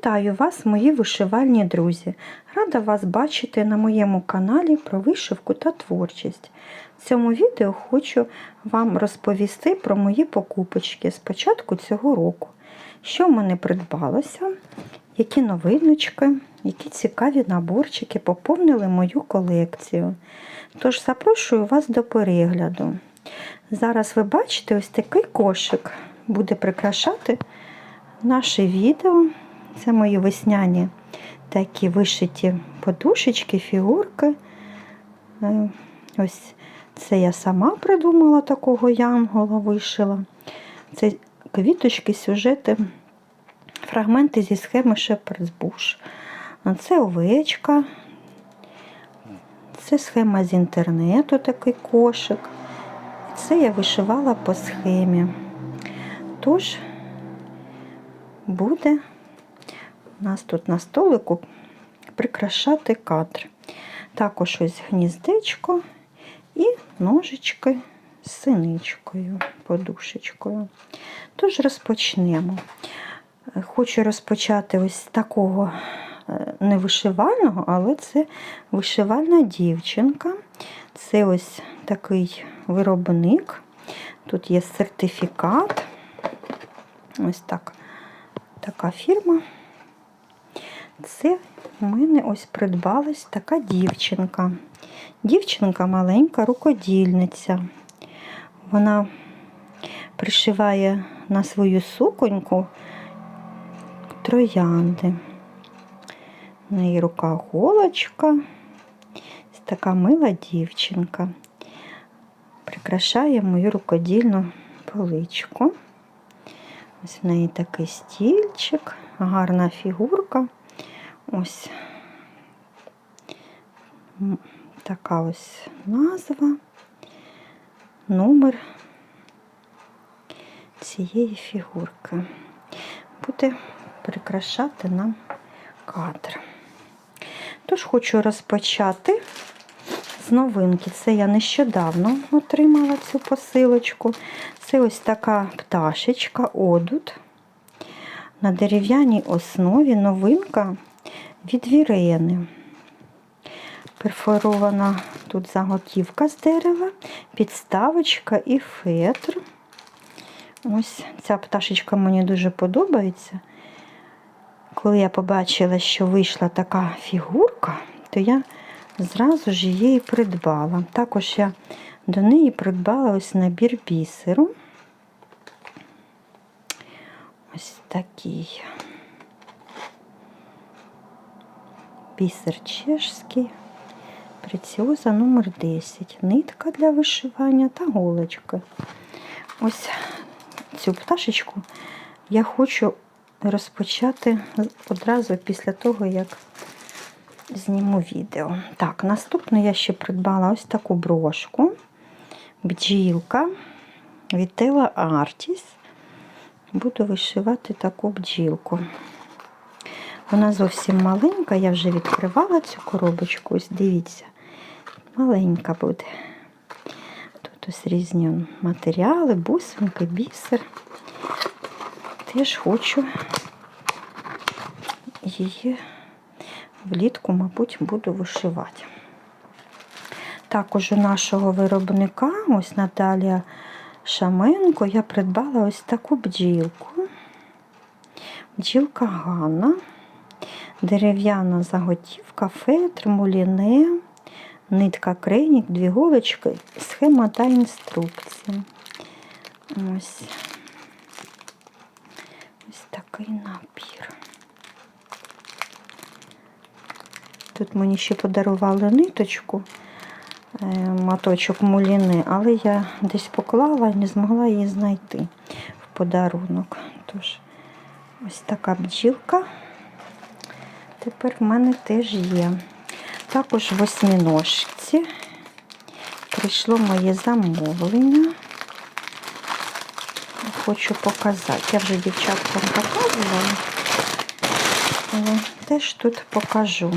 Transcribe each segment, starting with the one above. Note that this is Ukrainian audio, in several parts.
Вітаю вас, мої вишивальні друзі! Рада вас бачити на моєму каналі про вишивку та творчість. В цьому відео хочу вам розповісти про мої покупочки з початку цього року. Що в мене придбалося, які новиночки, які цікаві наборчики поповнили мою колекцію. Тож запрошую вас до перегляду. Зараз ви бачите ось такий кошик буде прикрашати наше відео. Це мої весняні такі вишиті подушечки, фігурки. Е, Ось це я сама придумала такого янгола, вишила. Це квіточки, сюжети, фрагменти зі схеми Bush. Це овечка. Це схема з інтернету, такий кошик. Це я вишивала по схемі. Тож, буде у нас тут на столику прикрашати кадр. Також ось гніздечко і ножички з синичкою, подушечкою. Тож розпочнемо. Хочу розпочати ось такого е, не вишивального, але це вишивальна дівчинка. Це ось такий виробник. Тут є сертифікат. Ось так, така фірма. Це в мене ось придбалась така дівчинка. Дівчинка маленька рукодільниця. Вона пришиває на свою суконьку троянди. На неї рука голочка. Ось така мила дівчинка. Прикрашає мою рукодільну поличку. Ось в неї такий стільчик, гарна фігурка. Ось така ось назва, номер цієї фігурки. Буде прикрашати нам кадр. Тож хочу розпочати з новинки. Це я нещодавно отримала цю посилочку. Це ось така пташечка, одут. На дерев'яній основі новинка від Вірени. Перфорована тут заготівка з дерева, підставочка і фетр. Ось ця пташечка мені дуже подобається. Коли я побачила, що вийшла така фігурка, то я зразу ж її придбала. Також я до неї придбала ось набір бісеру. Ось такий бісер чешський, преціоза номер 10 нитка для вишивання та голочки. Ось цю пташечку я хочу розпочати одразу після того, як зніму відео. Так, наступне я ще придбала ось таку брошку, бджілка від Тела Artis. Буду вишивати таку бджілку. Вона зовсім маленька, я вже відкривала цю коробочку, ось дивіться, маленька буде. Тут ось різні матеріали, бусинки, бісер. Теж хочу її влітку, мабуть, буду вишивати. Також у нашого виробника, ось Наталія Шаменко, я придбала ось таку бджілку. Бджілка Ганна, дерев'яна заготівка, фетр, муліне, нитка крейнік, дві голочки, схема та інструкція. Ось ось такий набір. Тут мені ще подарували ниточку, е, моточок муліни, але я десь поклала і не змогла її знайти в подарунок. Тож, ось така бджілка. Тепер в мене теж є. Також в осьміножці прийшло моє замовлення. Хочу показати. Я вже дівчаткам показувала, але теж тут покажу.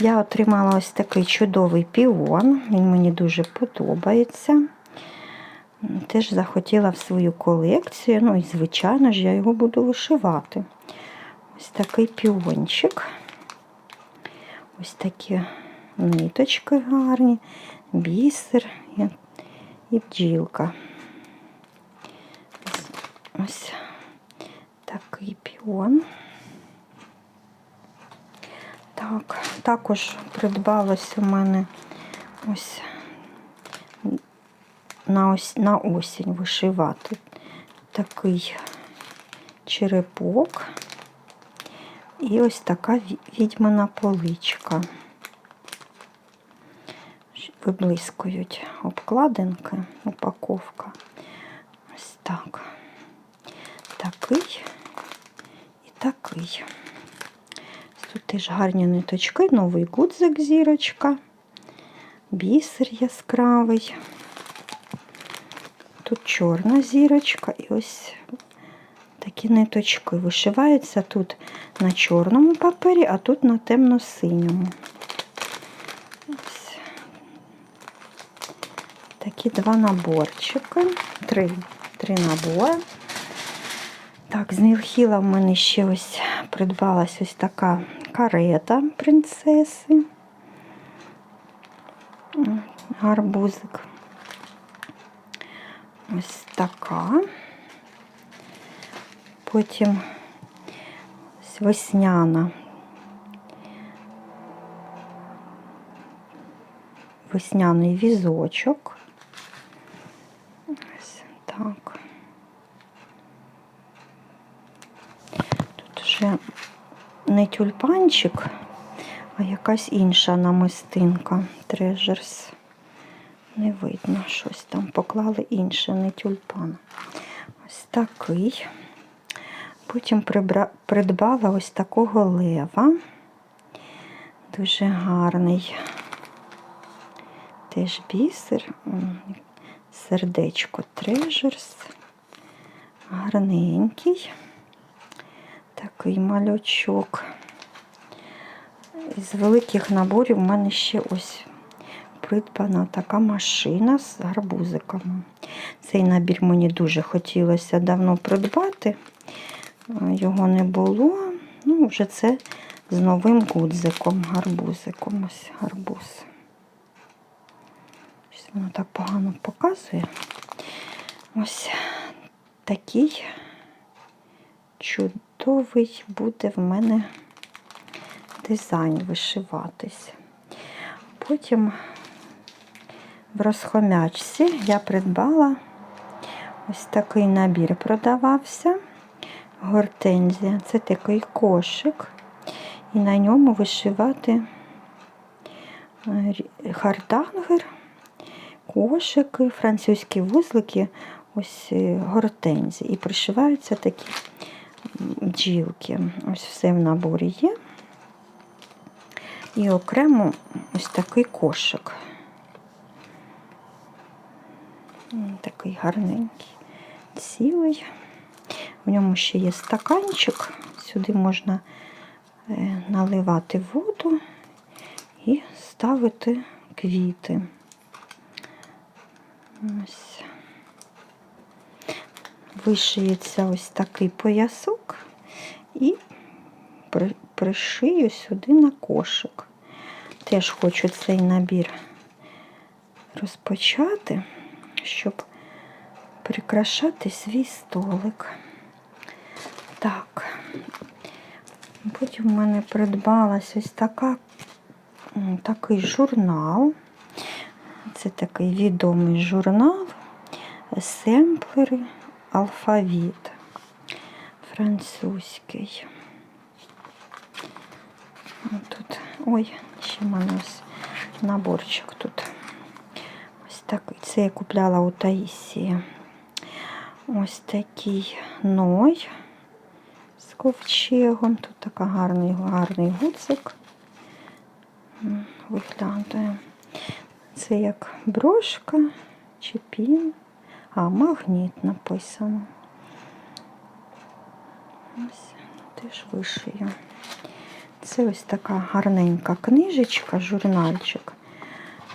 Я отримала ось такий чудовий піон, він мені дуже подобається. Теж захотіла в свою колекцію, ну і, звичайно ж, я його буду вишивати. Ось такий піончик. Ось такі ниточки гарні, бісер і, бджілка. Ось такий піон. Так, також придбалось у мене ось на, ось, на осінь вишивати такий черепок і ось така ві- відьмина поличка. Виблискують обкладинки, упаковка. Ось так. Такий і такий. Тут теж гарні ниточки, новий гудзик зірочка, бісер яскравий. Тут чорна зірочка і ось такі ниточки. Вишивається тут на чорному папері, а тут на темно-синьому. Такі два наборчики. Три, три набори. Так, з Мілхіла в мене ще ось придбалась ось така карета принцеси. Гарбузик. Ось така. Потім весняна. Весняний візочок. Ось так. Тут вже не тюльпанчик, а якась інша намистинка. Трежерс. Не видно щось там. Поклали інше, не тюльпан. Ось такий. Потім придбала ось такого лева. Дуже гарний. Теж бісер. Сердечко трежерс. Гарненький. Такий малючок. З великих наборів в мене ще ось придбана така машина з гарбузиком. Цей набір мені дуже хотілося давно придбати. Його не було. Ну, вже це з новим гудзиком, гарбузиком. Ось гарбуз. Щось воно так погано показує. Ось такий чудовий буде в мене дизайн вишиватись. Потім в розхомячці я придбала ось такий набір продавався. Гортензія. Це такий кошик. І на ньому вишивати е, хардангер, кошики, французькі вузлики, ось е, гортензії. І пришиваються такі бджілки. Ось все в наборі є. І окремо ось такий кошик. Такий гарненький, цілий. В ньому ще є стаканчик. Сюди можна е, наливати воду і ставити квіти. Ось. Вишиється ось такий поясок і пришию сюди на кошик. Теж хочу цей набір розпочати, щоб прикрашати свій столик. Так. Потім в мене придбалась ось така, такий журнал. Це такий відомий журнал. Семплери, алфавіт французький. Тут, ой, ще в мене ось наборчик тут. Ось такий. Це я купляла у Таїсії. Ось такий ной ковчегом. Тут така гарний, гарний гудзик. М, Виглядає. Це як брошка чи пін. А, магніт написано. Ось теж вишию. Це ось така гарненька книжечка, журнальчик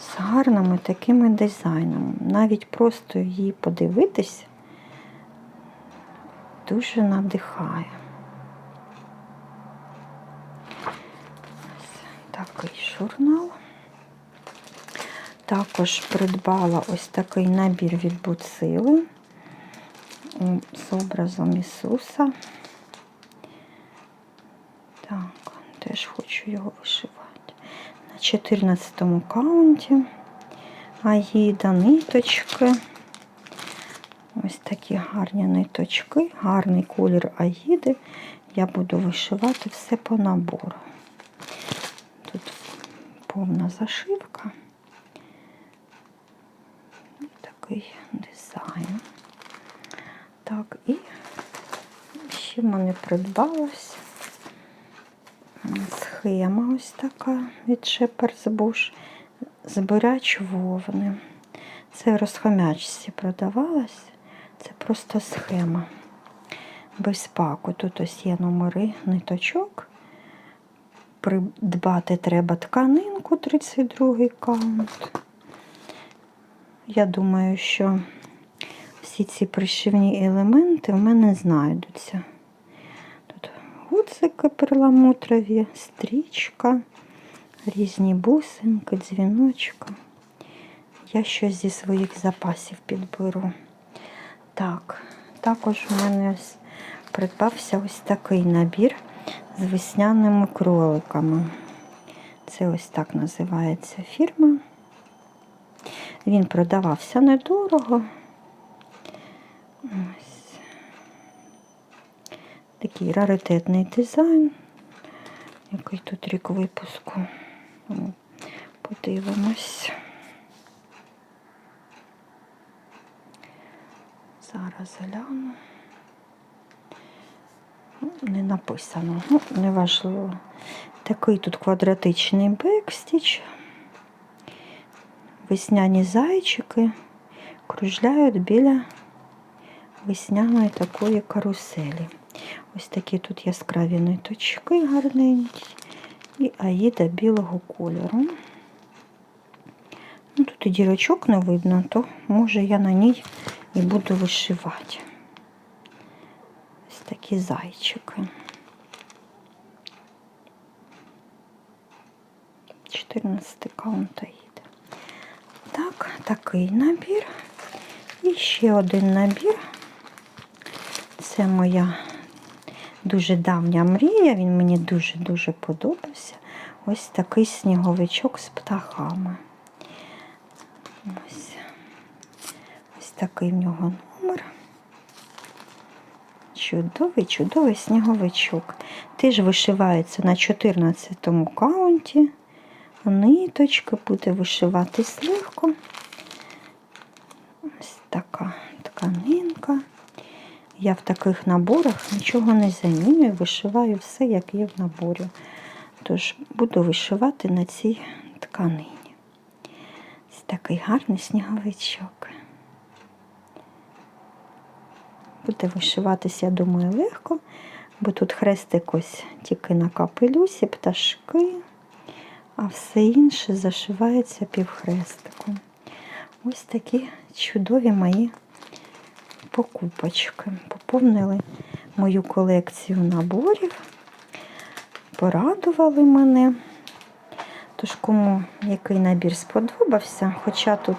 з гарними такими дизайнами. Навіть просто її подивитись дуже надихає. Журнал. Також придбала ось такий набір від Буцили з образом Ісуса. Так, теж хочу його вишивати. На 14 каунті. Аїда, ниточки. Ось такі гарні ниточки, гарний колір Аїди. Я буду вишивати все по набору. Тут повна зашивка. Такий дизайн. Так, і ще в мене придбалась схема ось така від Shepherd's Bush. Збирач вовни. Це в розхомячці продавалась. Це просто схема. Без паку. Тут ось є номери ниточок. Придбати треба тканинку 32 каунт. Я думаю, що всі ці пришивні елементи в мене знайдуться. Тут гудзики перламутрові, стрічка, різні бусинки, дзвіночка. Я щось зі своїх запасів підберу. Так, також у мене придбався ось такий набір з весняними кроликами. Це ось так називається фірма. Він продавався недорого. Ось. Такий раритетний дизайн. Який тут рік випуску. Подивимось. Зараз гляну. Ну, Не написано, ну, неважливо. Такий тут квадратичний бекстіч. Весняні зайчики кружляють біля весняної такої каруселі. Ось такі тут яскраві ниточки гарненькі. І аїда білого кольору. Ну, тут і дірочок не видно, то може я на ній і буду вишивати. Такі зайчики. 14 каунт аїда. Так, такий набір. І ще один набір. Це моя дуже давня мрія, він мені дуже-дуже подобався. Ось такий сніговичок з птахами. Ось, ось такий в нього. Чудовий, чудовий сніговичок. Теж вишивається на 14 каунті. Ниточка буде вишиватись легко. Ось така тканинка. Я в таких наборах нічого не замінюю, вишиваю все, як є в наборі. Тож буду вишивати на цій тканині. Ось такий гарний сніговичок. Буде вишиватися, я думаю, легко, бо тут хрестик ось тільки на капелюсі, пташки, а все інше зашивається півхрестиком. Ось такі чудові мої покупочки. Поповнили мою колекцію наборів, порадували мене. Тож, кому який набір сподобався, хоча тут